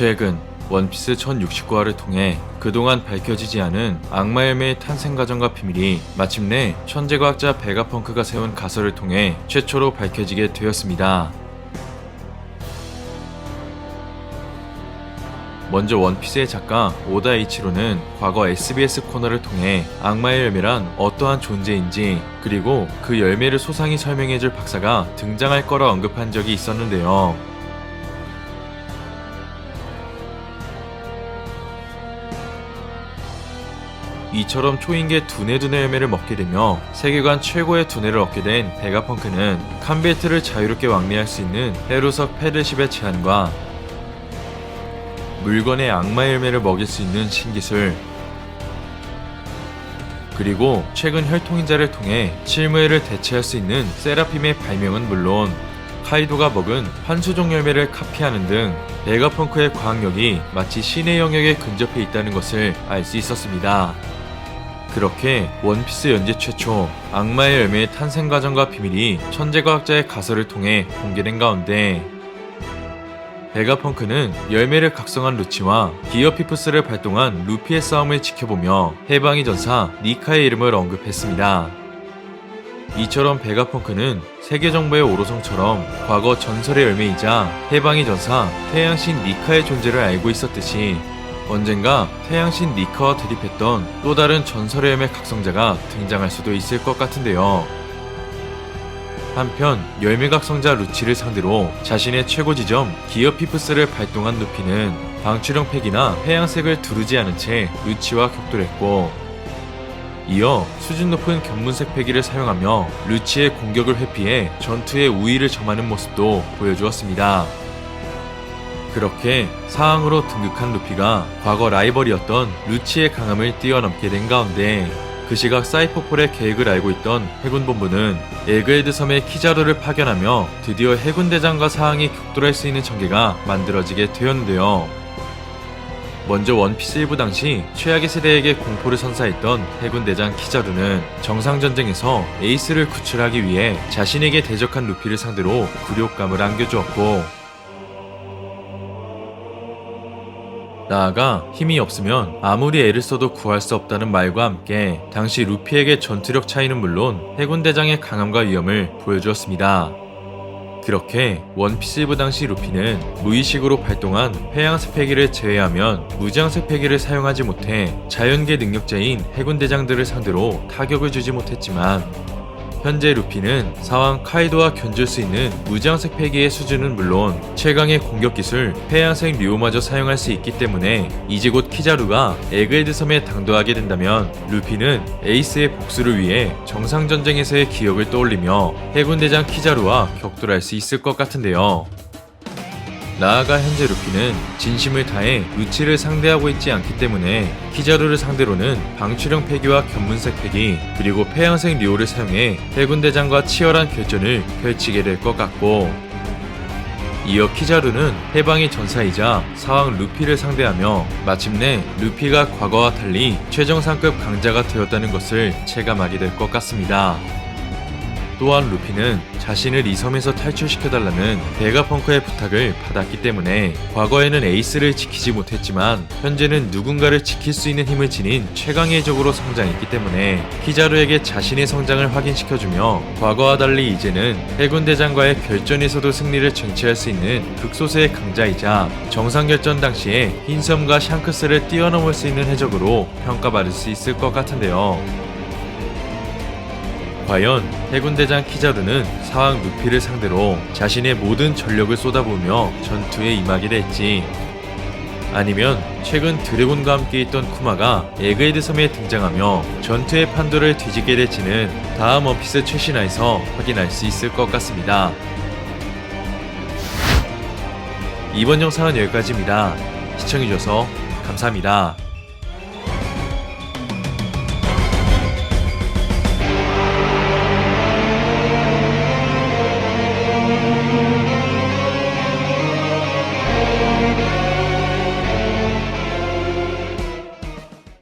최근 원피스 1069화를 통해 그동안 밝혀지지 않은 악마 열매의 탄생 과정과 비밀이 마침내 천재 과학자 베가펑크가 세운 가설을 통해 최초로 밝혀지게 되었습니다. 먼저 원피스의 작가 오다 이치로는 과거 SBS 코너를 통해 악마의 열매란 어떠한 존재인지 그리고 그 열매를 소상히 설명해줄 박사가 등장할 거라 언급한 적이 있었는데요. 이처럼 초인계 두뇌두뇌 열매를 먹게 되며 세계관 최고의 두뇌를 얻게 된 베가펑크는 캄베트를 자유롭게 왕래할 수 있는 헤루석 패들십의 제안과 물건의 악마 열매를 먹일 수 있는 신기술 그리고 최근 혈통인자를 통해 칠무회를 대체할 수 있는 세라핌의 발명은 물론 카이도가 먹은 환수종 열매를 카피하는 등 베가펑크의 과학력이 마치 신의 영역에 근접해 있다는 것을 알 수 있었습니다. 그렇게 원피스 연재 최초 악마의 열매의 탄생 과정과 비밀이 천재 과학자의 가설을 통해 공개된 가운데 베가펑크는 열매를 각성한 루치와 기어피프스를 발동한 루피의 싸움을 지켜보며 해방의 전사 니카의 이름을 언급했습니다. 이처럼 베가펑크는 세계정부의 오로성처럼 과거 전설의 열매이자 해방의 전사 태양신 니카의 존재를 알고 있었듯이 언젠가 태양신 니카와 대립했던 또 다른 전설의 열매 각성자가 등장할 수도 있을 것 같은데요. 한편 열매각성자 루치를 상대로 자신의 최고 지점 기어 피프스를 발동한 루피는 방출형 팩이나 해양색을 두르지 않은 채 루치와 격돌했고 이어 수준 높은 견문색 패기를 사용하며 루치의 공격을 회피해 전투에 우위를 점하는 모습도 보여주었습니다. 그렇게 사항으로 등극한 루피가 과거 라이벌이었던 루치의 강함을 뛰어넘게 된 가운데 그 시각 사이퍼폴의 계획을 알고 있던 해군 본부는 엘그헤드 섬의 키자루를 파견하며 드디어 해군 대장과 사항이 격돌할 수 있는 전개가 만들어지게 되었는데요. 먼저 원피스 1부 당시 최악의 세대에게 공포를 선사했던 해군 대장 키자루는 정상 전쟁에서 에이스를 구출하기 위해 자신에게 대적한 루피를 상대로 굴욕감을 안겨주었고 나아가 힘이 없으면 아무리 애를 써도 구할 수 없다는 말과 함께 당시 루피에게 전투력 차이는 물론 해군대장의 강함과 위험을 보여주었습니다. 그렇게 원피스 1부 당시 루피는 무의식으로 발동한 회양색 패기를 제외하면 패기를 사용하지 못해 자연계 능력자인 해군대장들을 상대로 타격을 주지 못했지만 현재 루피는 사왕 카이도와 견줄 수 있는 무지항색 패기의 수준은 물론 최강의 공격 기술 해양색 리오마저 사용할 수 있기 때문에 이제 곧 키자루가 에그헤드 섬에 당도하게 된다면 루피는 에이스의 복수를 위해 정상 전쟁에서의 기억을 떠올리며 해군 대장 키자루와 격돌할 수 있을 것 같은데요. 나아가 현재 루피는 진심을 다해 루치를 상대하고 있지 않기 때문에 키자루를 상대로는 방출형 패기와 견문색 패기 그리고 폐양색 리오를 사용해 해군대장과 치열한 결전을 펼치게 될 것 같고 이어 키자루는 해방의 전사이자 사왕 루피를 상대하며 마침내 루피가 과거와 달리 최정상급 강자가 되었다는 것을 체감하게 될 것 같습니다. 또한 루피는 자신을 이 섬에서 탈출시켜달라는 베가펑크의 부탁을 받았기 때문에 과거에는 에이스를 지키지 못했지만 현재는 누군가를 지킬 수 있는 힘을 지닌 최강의 적으로 성장했기 때문에 키자루에게 자신의 성장을 확인시켜주며 과거와 달리 이제는 해군 대장과의 결전에서도 승리를 쟁취할 수 있는 극소수의 강자이자 정상결전 당시에 흰섬과 샹크스를 뛰어넘을 수 있는 해적으로 평가받을 수 있을 것 같은데요. 과연 해군대장 키자루는 사왕 루피를 상대로 자신의 모든 전력을 쏟아부으며 전투에 임하게 될지 아니면 최근 드래곤과 함께 있던 쿠마가 에그헤드 섬에 등장하며 전투의 판도를 뒤지게 될지는 다음 원피스 최신화에서 확인할 수 있을 것 같습니다. 이번 영상은 여기까지입니다. 시청해주셔서 감사합니다.